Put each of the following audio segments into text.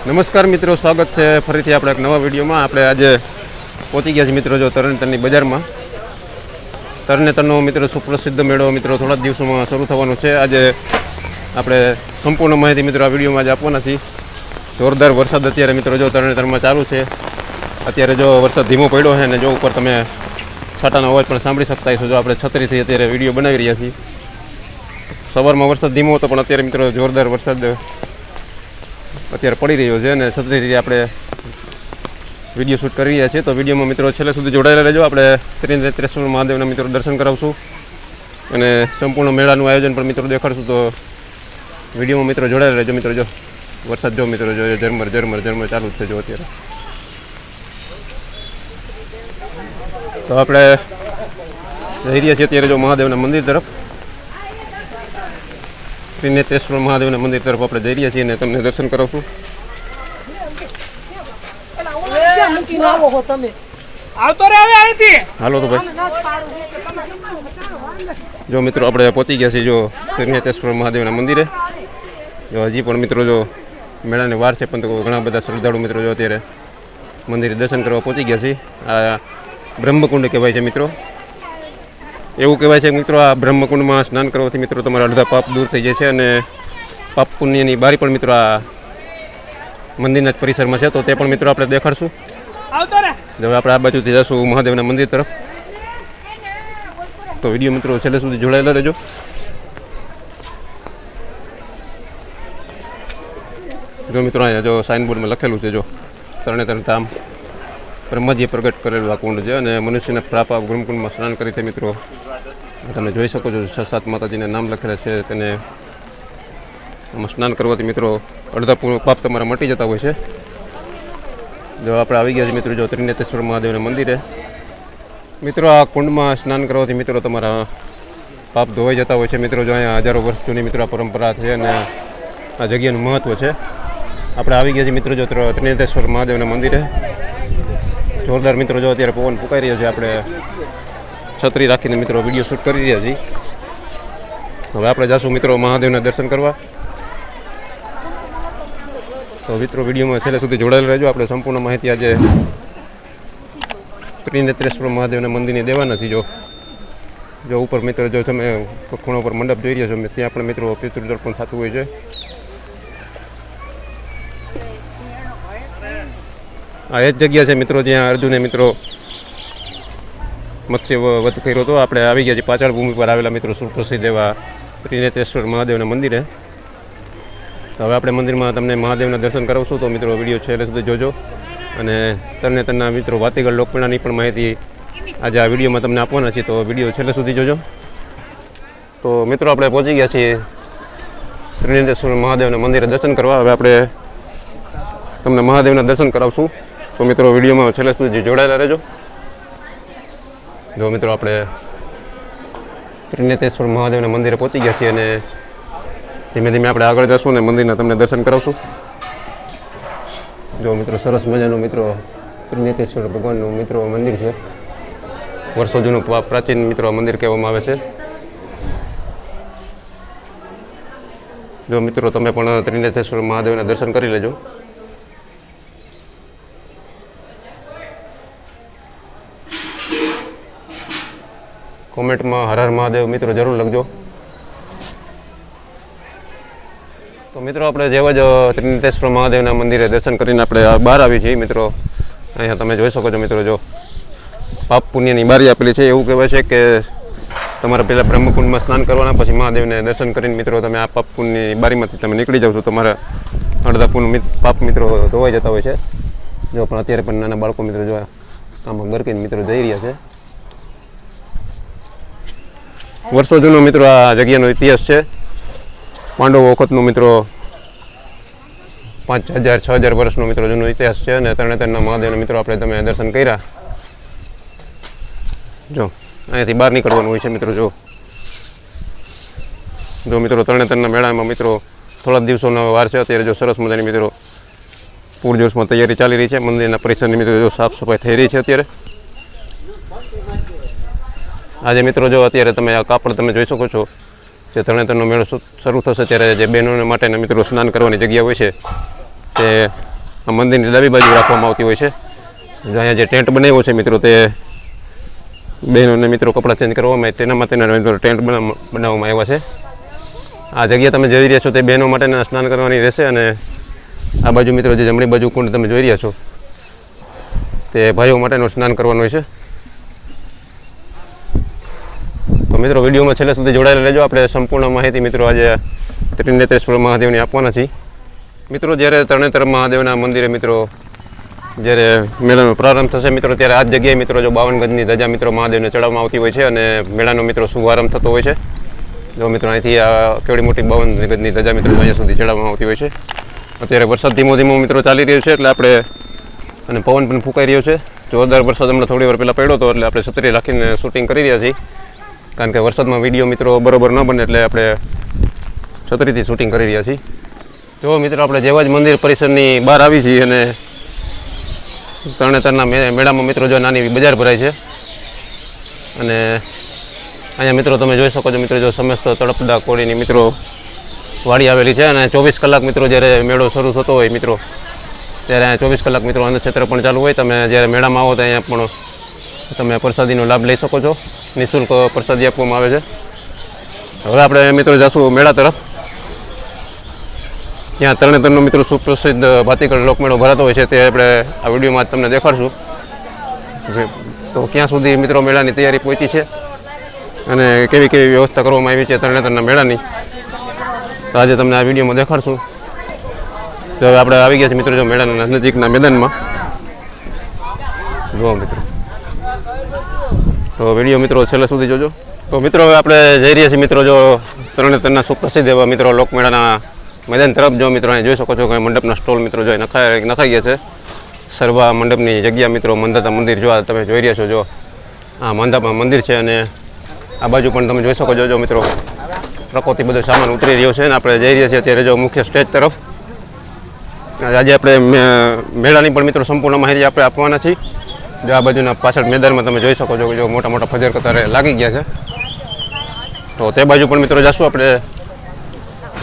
નમસ્કાર મિત્રો, સ્વાગત છે ફરીથી આપણે એક નવા વિડીયોમાં. આપણે આજે પહોંચી ગયા છે મિત્રો જો તરણેતરની બજારમાં. તરણેતરનો મિત્રો સુપ્રસિદ્ધ મેળો મિત્રો થોડા જ દિવસોમાં શરૂ થવાનો છે. આજે આપણે સંપૂર્ણ માહિતી મિત્રો આ વિડીયોમાં આજે આપવાના છીએ. જોરદાર વરસાદ અત્યારે મિત્રો જો તરણેતરમાં ચાલુ છે. અત્યારે જો વરસાદ ધીમો પડ્યો છે અને જો ઉપર તમે છાટાનો અવાજ પણ સાંભળી શકતા હશો, જો આપણે છત્રીથી અત્યારે વીડિયો બનાવી રહ્યા છીએ. સવારમાં વરસાદ ધીમો હતો, પણ અત્યારે મિત્રો જોરદાર વરસાદ અત્યારે પડી રહ્યો છે અને છત્રીથી આપણે વીડિયો શૂટ કરી રહ્યા છીએ. તો વિડીયોમાં મિત્રો છેલ્લે સુધી જોડાયેલા રહેજો. આપણે ત્રિનેત્રેશ્વર મહાદેવના મિત્રો દર્શન કરાવશું. અને સંપૂર્ણ મેળાનું આયોજન પણ મિત્રો દેખાડશું. તો વિડીયોમાં મિત્રો જોડાયેલા રહેજો. મિત્રો જો વરસાદ જો મિત્રો જો ઝરમર ઝરમર ઝરમર ચાલુ જ છે અત્યારે. તો આપણે જઈ રહ્યા છીએ અત્યારે જો મહાદેવના મંદિર તરફ. ત્રિનેત્રેશ્વર મહાદેવના મંદિર તરફ આપણે જઈ રહ્યા છીએ અને તમને દર્શન કરાવશું. હાલો તો ભાઈ. જો મિત્રો આપણે પહોંચી ગયા છીએ જો ત્રિનેત્રેશ્વર મહાદેવના મંદિરે. જો હજી પણ મિત્રો જો મેળાની વાર છે પણ તો ઘણા બધા શ્રદ્ધાળુ મિત્રો જો અત્યારે મંદિરે દર્શન કરવા પહોંચી ગયા છે. આ બ્રહ્મકુંડ કહેવાય છે મિત્રો. એવું કહેવાય છે કે મિત્રો આ બ્રહ્મકુંડમાં સ્નાન કરવાથી મિત્રો તમારા અડધા પાપ દૂર થઈ જાય છે અને પાપ પુણ્યની બારી પણ મિત્રો આ મંદિરના જ પરિસરમાં છે. તો તે પણ મિત્રો આપણે દેખાડશું. જો હવે આપણે આ બાજુથી જશું મહાદેવના મંદિર તરફ. તો વીડિયો મિત્રો છેલ્લે સુધી જોડાયેલા રહેજો. જો મિત્રો અહીંયા જો સાઇનબોર્ડમાં લખેલું છે જો તરણેતર ધામ બ્રહ્માજીએ પ્રગટ કરેલું આ કુંડ છે અને મનુષ્યને પ્રાપ આ બ્રહ્મકુંડમાં સ્નાન કરી તે મિત્રો તમે જોઈ શકો છો, છ સાત માતાજીના નામ લખેલા છે, તેને આમાં સ્નાન કરવાથી મિત્રો અડધા પાપ તમારા મટી જતા હોય છે. જો આપણે આવી ગયા છે મિત્રો, જો ત્રિનેતેશ્વર મહાદેવના મંદિરે, મિત્રો આ કુંડમાં સ્નાન કરવાથી મિત્રો તમારા પાપ ધોવાઈ જતા હોય છે. મિત્રો, જો અહીંયા હજારો વર્ષ જૂની મિત્રો પરંપરા છે અને આ જગ્યાનું મહત્ત્વ છે. આપણે આવી ગયા છીએ મિત્રો, જો ત્રિનેતેશ્વર મહાદેવના મંદિરે જોરદાર મિત્રો, જો અત્યારે પવન ફૂંકાઈ રહ્યો છે, આપણે છત્રી રાખીને મિત્રો વીડિયો શૂટ કરી રહ્યા છીએ. હવે આપણે જશું મિત્રો મહાદેવના દર્શન કરવા. તો મિત્રો, વિડીયોમાં છેલ્લે સુધી જોડાયેલા રહેજો. આપણે સંપૂર્ણ માહિતી આજે ત્રિનેત્રેશ્વર મહાદેવના મંદિરને દેવા નથી જો. જો ઉપર મિત્રો, જો તમે ખૂણો ઉપર મંડપ જોઈ રહ્યા છો ત્યાં પણ મિત્રો પિતૃદર્પણ થતું હોય છે. આ એ જ જગ્યા છે મિત્રો, જ્યાં અર્જુને મિત્રો મત્સ્ય વધ કર્યો હતો. આપણે આવી ગયા છીએ પાછળ ભૂમિ પર આવેલા મિત્રો સુપ્રસિદ્ધ એવા ત્રિનેત્રેશ્વર મહાદેવના મંદિરે. હવે આપણે મંદિરમાં તમને મહાદેવના દર્શન કરાવશું, તો મિત્રો વીડિયો છેલ્લે સુધી જોજો. અને તરને તરના મિત્રો વાતીગળ લોકમેળાની પણ માહિતી આજે આ વિડીયોમાં તમને આપવાના છે તો વીડિયો છેલ્લે સુધી જોજો. તો મિત્રો આપણે પહોંચી ગયા છીએ ત્રિનેત્રેશ્વર મહાદેવના મંદિરે દર્શન કરવા. હવે આપણે તમને મહાદેવના દર્શન કરાવશું. તો મિત્રો, વિડીયોમાં છેલ્લે સુધી જોડાયેલા રહેજો. જો મિત્રો, આપણે ત્રિનેતેશ્વર મહાદેવના મંદિરે પહોંચી ગયા છીએ અને ધીમે ધીમે આપણે આગળ જશું અને મંદિરના તમને દર્શન કરાવશું. જો મિત્રો, સરસ મજાનું મિત્રો ત્રિનેતેશ્વર ભગવાનનું મિત્રો મંદિર છે. વર્ષો જૂનું પ્રાચીન મિત્રો મંદિર કહેવામાં આવે છે. જો મિત્રો, તમે પણ ત્રિનેતેશ્વર મહાદેવના દર્શન કરી લેજો. કોમેન્ટમાં હર હર મહાદેવ. મિત્રો, જરૂર લખજો. તો મિત્રો, આપણે જેવા જ ત્રિનેત્રેશ્વર મહાદેવના મંદિરે દર્શન કરીને આપણે બહાર આવી છીએ. મિત્રો, અહીંયા તમે જોઈ શકો છો, મિત્રો, જો પાપ પુણ્યની બારી આપેલી છે. એવું કહેવાય છે કે તમારે પહેલાં બ્રહ્મકુંડમાં સ્નાન કરવાના, પછી મહાદેવને દર્શન કરીને, મિત્રો, તમે આ પાપ પુણ્યની બારીમાંથી તમે નીકળી જાઓ છો. તમારા અડધા પુન પાપ મિત્રો ધોવાઈ જતા હોય છે. જો પણ અત્યારે પણ નાના બાળકો, મિત્રો જોયા આમાં ગરકીને મિત્રો, જઈ રહ્યા છે. વર્ષો જૂનો મિત્રો આ જગ્યાનો ઇતિહાસ છે. પાંડવો વખતનો મિત્રો પાંચ હજાર, છ હજાર વર્ષનો મિત્રો જૂનો ઇતિહાસ છે અને તરણેતરના મહાદેવના મિત્રો આપણે તમે દર્શન કર્યા. જો, અહીંયાથી બહાર નીકળવાનું હોય છે મિત્રો, જો. જો મિત્રો તરણેતરના મેળામાં મિત્રો થોડા દિવસોનો વાર છે. અત્યારે જો સરસ મજાની મિત્રો પૂરજોશમાં તૈયારી ચાલી રહી છે. મંદિરના પરિસરની મિત્રો જો સાફ સફાઈ થઈ રહી છે અત્યારે. આજે મિત્રો, જો અત્યારે તમે આ કાપડ તમે જોઈ શકો છો જે તરણેતરનો મેળો શરૂ થશે ત્યારે જે બહેનોને માટેના મિત્રો સ્નાન કરવાની જગ્યા હોય છે, તે આ મંદિરની ડાબી બાજુ રાખવામાં આવતી હોય છે. અહીંયા જે ટેન્ટ બનાવ્યો છે મિત્રો, તે બહેનોને મિત્રો કપડાં ચેન્જ કરવામાં તેના માટેના મિત્રો ટેન્ટ બના- બનાવવામાં આવ્યા છે. આ જગ્યા તમે જોઈ રહ્યા છો, તે બહેનો માટેના સ્નાન કરવાની રહેશે અને આ બાજુ મિત્રો જે જમણી બાજુ કુંડ તમે જોઈ રહ્યા છો, તે ભાઈઓ માટેનું સ્નાન કરવાનું હોય છે. મિત્રો, વિડીયોમાં છેલ્લે સુધી જોડાયેલા રહેજો. આપણે સંપૂર્ણ માહિતી મિત્રો આજે ત્રિનેત્રેશ્વર મહાદેવની આપવાના છીએ. મિત્રો, જ્યારે તરણેતર મહાદેવના મંદિરે મિત્રો, જ્યારે મેળાનો પ્રારંભ થશે મિત્રો, ત્યારે આ જગ્યાએ મિત્રો જો બાવન ગજની ધજા મિત્રો મહાદેવને ચડાવવામાં આવતી હોય છે અને મેળાનો મિત્રો શુભારંભ થતો હોય છે. જો મિત્રો અહીંથી આ કેવડી મોટી બાવન ગજની ધજા મિત્રો અહીંયા સુધી ચડાવવામાં આવતી હોય છે. અત્યારે વરસાદ ધીમો ધીમો મિત્રો ચાલી રહ્યો છે, એટલે આપણે અને પવન પણ ફૂંકાઈ રહ્યો છે. જોરદાર વરસાદ હમણાં થોડી વાર પહેલાં પડ્યો હતો, એટલે આપણે છત્રી રાખીને શૂટિંગ કરી રહ્યા છીએ. કારણ કે વરસાદમાં વીડિયો મિત્રો બરોબર ન બને એટલે આપણે છત્રીથી શૂટિંગ કરી રહ્યા છીએ. જો મિત્રો આપણે જેવા જ મંદિર પરિસરની બહાર આવી છીએ અને તરણેતરના મેળામાં મિત્રો જો નાની બજાર ભરાય છે અને અહીંયા મિત્રો તમે જોઈ શકો છો મિત્રો જો સમસ્ત તળપદા કોળીની મિત્રો વાડી આવેલી છે અને ચોવીસ કલાક મિત્રો જ્યારે મેળો શરૂ થતો હોય મિત્રો, ત્યારે અહીંયા ચોવીસ કલાક મિત્રો અંધક્ષેત્ર પણ ચાલુ હોય. તમે જ્યારે મેળામાં આવો તો અહીંયા પણ તમે પ્રસાદીનો લાભ લઈ શકો છો. નિઃશુલ્ક પ્રસાદી આપવામાં આવે છે. હવે આપણે મિત્રો જશું મેળા તરફ. ત્યાં તરણેતરનો મિત્રો સુપ્રસિદ્ધ ભાતીકળ લોકમેળો ભરાતો હોય છે તે આપણે આ વિડીયોમાં તમને દેખાડશું. તો ક્યાં સુધી મિત્રો મેળાની તૈયારી પહોંચી છે અને કેવી કેવી વ્યવસ્થા કરવામાં આવી છે તરણેતરના મેળાની. તો આજે તમને આ વિડીયોમાં દેખાડશું. તો હવે આપણે આવી ગયા છીએ મિત્રો જો મેળાના નજીકના મેદાનમાં. જુઓ મિત્રો. તો વીડિયો મિત્રો છેલ્લે સુધી જોજો. તો મિત્રો હવે આપણે જઈ રહ્યા છીએ મિત્રો જો તરણેતરના સુપ્રસિદ્ધ એવા મિત્રો લોકમેળાના મેદાન તરફ. જો મિત્રો અહીં જોઈ શકો છો કે મંડપના સ્ટોલ મિત્રો જો નખાઈ નખાઈ ગયા છે. સર્વા મંડપની જગ્યા મિત્રો, મંદાતા મંદિર જો તમે જોઈ રહ્યા છો જો આ મંદાપા મંદિર છે અને આ બાજુ પણ તમે જોઈ શકો છો જો મિત્રો પ્રકૃતિ બધો સામાન ઉતરી રહ્યો છે અને આપણે જઈ રહ્યા છીએ અત્યારે જો મુખ્ય સ્ટેજ તરફ. આજે આપણે મેળાની પણ મિત્રો સંપૂર્ણ માહિતી આપણે આપવાના છીએ. જો આ બાજુના પાછળ મેદાનમાં તમે જોઈ શકો છો કે જો મોટા મોટા ફજર કતારે લાગી ગયા છે. તો તે બાજુ પણ મિત્રો જશું આપણે.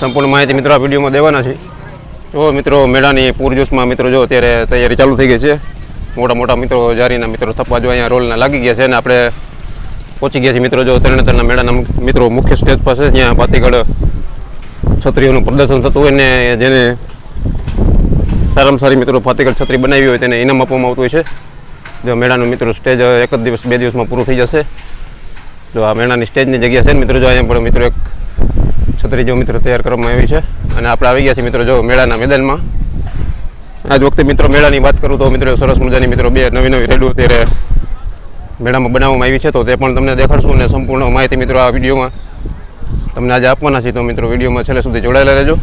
સંપૂર્ણ માહિતી મિત્રો આ વિડીયોમાં દેવાના છે. જો મિત્રો મેળાની પૂરજોશમાં મિત્રો જો અત્યારે તૈયારી ચાલુ થઈ ગઈ છે. મોટા મોટા મિત્રો જારીના મિત્રો થપ્પા જો અહીંયા રોલના લાગી ગયા છે અને આપણે પહોંચી ગયા છીએ મિત્રો જો તરણેતરના મેળાના મિત્રો મુખ્ય સ્ટેજ પાસે. જ્યાં પાતીગઢ છત્રીઓનું પ્રદર્શન થતું હોય ને જેને સારામાં સારી મિત્રો ફાતીગઢ છત્રી બનાવી હોય તેને ઇનામ આપવામાં આવતું હોય છે. જો મેળાનું મિત્રો સ્ટેજ એક જ દિવસ, બે દિવસમાં પૂરું થઈ જશે. જો આ મેળાની સ્ટેજની જગ્યા છે ને મિત્રો, જો અહીંયા પણ મિત્રો એક છત્રી જો મિત્રો તૈયાર કરવામાં આવી છે. અને આપણે આવી ગયા છીએ મિત્રો, જો મેળાના મેદાનમાં. આજ વખતે મિત્રો મેળાની વાત કરું તો મિત્રો સરસ મજાની મિત્રો બે નવી નવી રેડો અત્યારે મેળામાં બનાવવામાં આવી છે. તો તે પણ તમને દેખાડશું અને સંપૂર્ણ માહિતી મિત્રો આ વિડીયોમાં તમને આજે આપવાના છે તો મિત્રો વિડીયોમાં છેલ્લે સુધી જોડાયેલા રહેજો.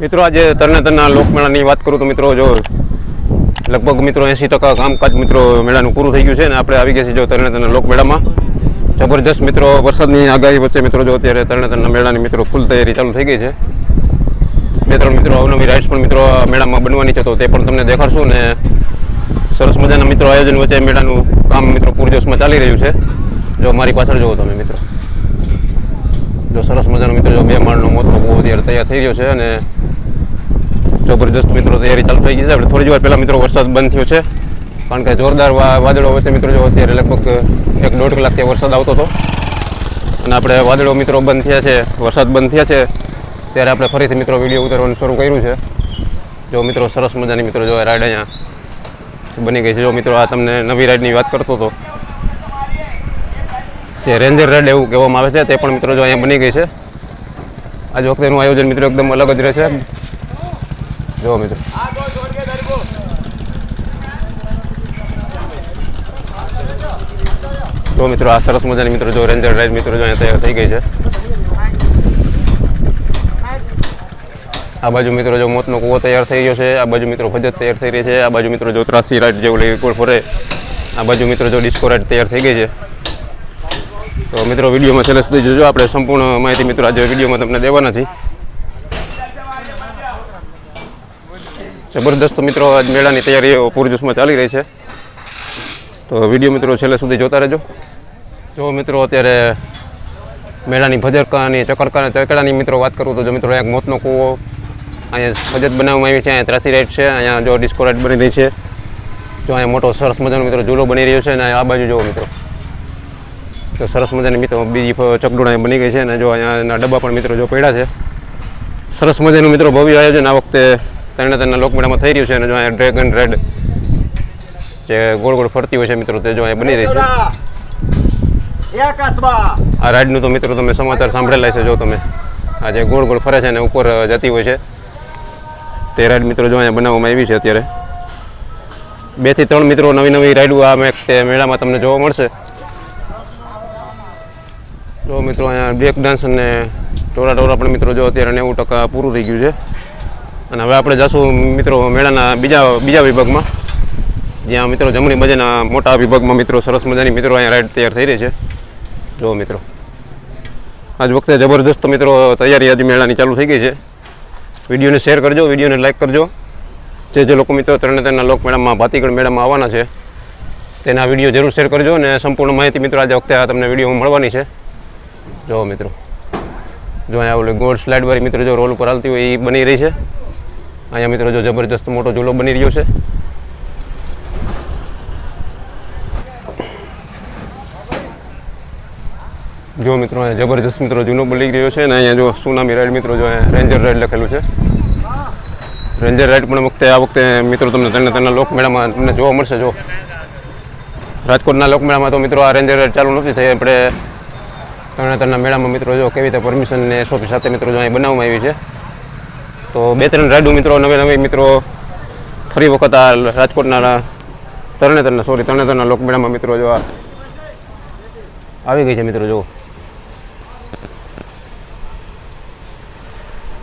મિત્રો આજે તરણેતરના લોકમેળાની વાત કરું તો મિત્રો, જો લગભગ મિત્રો એંસી ટકા કામકાજ મિત્રો મેળાનું પૂરું થઈ ગયું છે અને આપણે આવી ગયા છીએ જો તરણેતરના લોકમેળામાં. જબરજસ્ત મિત્રો વરસાદની આગાહી વચ્ચે મિત્રો જો અત્યારે તરણેતરના મેળાની મિત્રો ફૂલ તૈયારી ચાલુ થઈ ગઈ છે. બે ત્રણ મિત્રો અવનવી રાઇડ્સ પણ મિત્રો મેળામાં બનવાની છે તો તે પણ તમને દેખાડશું ને સરસ મજાના મિત્રો આયોજન વચ્ચે મેળાનું કામ મિત્રો પૂરજોશમાં ચાલી રહ્યું છે. જો મારી પાછળ જુઓ તમે મિત્રો. જો સરસ મજાનો મિત્રો જો બે માળનો મોટો બહુ અત્યારે તૈયાર થઈ ગયો છે અને જબરજસ્ત મિત્રો તૈયારી ચાલુ થઈ ગઈ છે. આપણે થોડી વાર પહેલાં મિત્રો વરસાદ બંધ થયો છે. કારણ કે જોરદાર વાદળો વચ્ચે મિત્રો જો અત્યારે લગભગ, એક દોઢ કલાકથી વરસાદ આવતો હતો. અને આપણે વાદળો મિત્રો બંધ થયા છે. વરસાદ બંધ થયા છે. ત્યારે આપણે ફરીથી મિત્રો વીડિયો ઉતારવાનું શરૂ કર્યું છે. જો મિત્રો સરસ મજાની મિત્રો જો રાઈડ અહીંયા બની ગઈ છે. જો મિત્રો આ તમને નવી રાઈડની વાત કરતો હતો. જે રેન્જર રાઈડ એવું કહેવામાં આવે છે, તે પણ મિત્રો જો અહીંયા બની ગઈ છે. આજ વખતેનું આયોજન મિત્રો એકદમ અલગ જ રહે છે. જો મિત્રો. જો મિત્રો, આ સરસ મજાની મિત્રો જો રેન્જર રાઈડ મિત્રો જો તૈયાર થઈ ગઈ છે. આ બાજુ મિત્રો જો મોતનો કૂવો તૈયાર થઈ ગયો છે, આ બાજુ મિત્રો ભજત તૈયાર થઈ રહી છે, આ બાજુ મિત્રો જો ત્રાસી રાઈડ જેવું લઈ ગોળ ફરે, આ બાજુ મિત્રો જો ડિસ્કો રાઈડ તૈયાર થઈ ગઈ છે. તો મિત્રો વિડીયોમાં છેલ્લે સુધી જોજો, આપણે સંપૂર્ણ માહિતી મિત્રો આજે વિડીયોમાં તમને દેવાના છે જબરદસ્ત મિત્રો, આજ મેળાની તૈયારીઓ પૂરજોશમાં ચાલી રહી છે. તો વીડિયો મિત્રો છેલ્લે સુધી જોતા રહેજો. જો મિત્રો અત્યારે મેળાની ભજરકાની, ચકડકાની, ચકડાની મિત્રો વાત કરું તો જો મિત્રો એક મોતનો કૂવો અહીંયા બજેટ બનાવવામાં આવી છે, અહીંયા ત્રાસી રાઈડ છે, અહીંયા જો ડિસ્કો રાઈડ બની રહી છે. જો અહીંયા મોટો સરસ મજાનો મિત્રો ઝૂલો બની રહ્યો છે અને આ બાજુ જુઓ મિત્રો. તો સરસ મજાની મિત્રો બીજી ચકડોળ અહીંયા બની ગઈ છે અને જો અહીંયા ડબ્બા પણ મિત્રો જો પડ્યા છે. સરસ મજાનું મિત્રો ભવ્ય આયોજન આ વખતે ત્રણે ત્રણના લોકમેળામાં થઈ રહ્યું છે અને જો અહીંયા ડ્રેગન રેડ જે ગોળ ગોળ ફરતી હોય છે મિત્રો તે જો અહીંયા બની રહી છે. આ રાઈડનું તો મિત્રો તમે સમાચાર સાંભળેલા છે જો તમે. આ જે ગોળ ગોળ ફરે છે અને ઉપર જતી હોય છે તે રાઈડ મિત્રો જો અહીંયા બનાવવામાં આવી છે અત્યારે. બેથી ત્રણ મિત્રો નવી નવી રાઈડો આ મેં મેળામાં તમને જોવા મળશે. જો મિત્રો અહીંયા બ્રેક ડાન્સ અને ટોરા ટોરા પણ મિત્રો જો અત્યારે નેવું ટકા પૂરું થઈ ગયું છે. અને હવે આપણે જશું મિત્રો મેળાના બીજા બીજા વિભાગમાં. જ્યાં મિત્રો જમણી બાજુના મોટા વિભાગમાં મિત્રો સરસ મજાની મિત્રો અહીંયા રાઈડ તૈયાર થઈ રહી છે. જો મિત્રો. આજ વખતે જબરદસ્ત મિત્રો તૈયારી આજે મેળાની ચાલુ થઈ ગઈ છે. વિડીયોને શેર કરજો, વિડીયોને લાઇક કરજો. જે જે લોકો મિત્રો ત્રણે ત્રણના લોક મેળામાં ભાતીગઢ મેળામાં આવવાના છે, તેના વીડિયો જરૂર શેર કરજો અને સંપૂર્ણ માહિતી મિત્રો આજે વખતે આ તમને વીડિયો મળવાની છે. જો મિત્રો. જો અહીંયા ઓલી ગોળ સ્લાઇડવાળી મિત્રો જો રોલ ઉપર હાલતી હોય એ બની રહી છે. અહીંયા મિત્રો જો જબરજસ્ત મોટો ઝૂલો બની રહ્યો છે. જો મિત્રો અહીંયા જબરજસ્ત મિત્રો જૂનો બની રહ્યો છે અને અહીંયા જો સુનામી રાઈડ મિત્રો જો રેન્જર રાઈડ લખેલું છે. રેન્જર રાઈડ પણ વખતે આ વખતે મિત્રો તમને ત્રણે તેના લોકમેળામાં તમને જોવા મળશે જો. રાજકોટના લોકમેળામાં તો મિત્રો આ રેન્જર રાઈડ ચાલુ નથી થઈ. આપણે તરણેતરના મેળામાં મિત્રો જો કેવી રીતે પરમિશન ને એસઓપી સાથે મિત્રો જો અહીં બનાવવામાં આવી છે. તો બે ત્રણ રાડુ મિત્રો નવે નવે મિત્રો ફરી વખત આ રાજકોટના તરણેતરના સોરી તરણેતરના લોકમેળામાં મિત્રો જો આવી ગઈ છે મિત્રો જો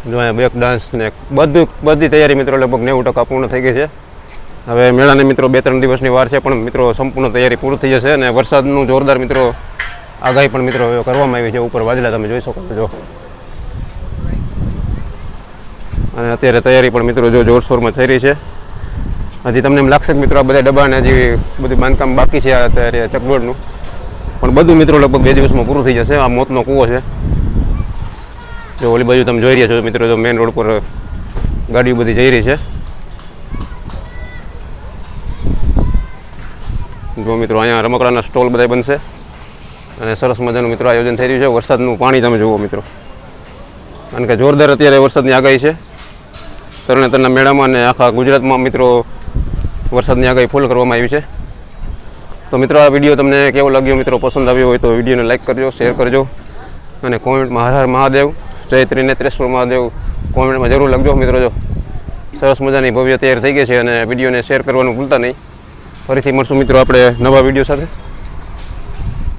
જો અહીંયા બ્રેક ડાન્સ ને બધું બધી તૈયારી મિત્રો લગભગ નેવું ટકા પૂર્ણ થઈ ગઈ છે. હવે મેળાને મિત્રો બે ત્રણ દિવસની વાર છે, પણ મિત્રો સંપૂર્ણ તૈયારી પૂરી થઈ જશે અને વરસાદનું જોરદાર મિત્રો આગાહી પણ મિત્રો કરવામાં આવી છે, ઉપર વાદળા તમે જોઈ શકો છો જો અને અત્યારે તૈયારી પણ મિત્રો જો જોરશોરમાં થઈ રહી છે. હજી તમને એમ લાગશે કે મિત્રો આ બધા ડબ્બાને હજી બધું બાંધકામ બાકી છે અત્યારે ચકડોળનું. પણ બધું મિત્રો લગભગ બે દિવસમાં પૂરું થઈ જશે. આ મોતનો કૂવો છે. જો ઓલી બાજુ તમે જોઈ રહ્યા છો મિત્રો, જો મેઇન રોડ પર ગાડીઓ બધી જઈ રહી છે. જો મિત્રો અહીંયા રમકડાના સ્ટોલ બધા બનશે. અને સરસ મજાનું મિત્રો આયોજન થઈ રહ્યું છે. વરસાદનું પાણી તમે જુઓ મિત્રો. કારણ કે જોરદાર અત્યારે વરસાદની આગાહી છે. તરણે તરના મેળામાં અને આખા ગુજરાતમાં મિત્રો વરસાદની આગાહી ફૂલ કરવામાં આવી છે. તો મિત્રો આ વીડિયો તમને કેવો લાગ્યો મિત્રો? પસંદ આવ્યો હોય તો વિડીયોને લાઇક કરજો શેર કરજો અને કોમેન્ટમાં હર મહાદેવ, જય ત્રિનેત્રેશ્વર મહાદેવ કોમેન્ટમાં જરૂર લખજો મિત્રો જો. સરસ મજાની ભવ્ય તૈયાર થઈ ગઈ છે અને વિડીયોને શેર કરવાનું ભૂલતા નહીં. ફરીથી મળશું મિત્રો આપણે નવા વીડિયો સાથે.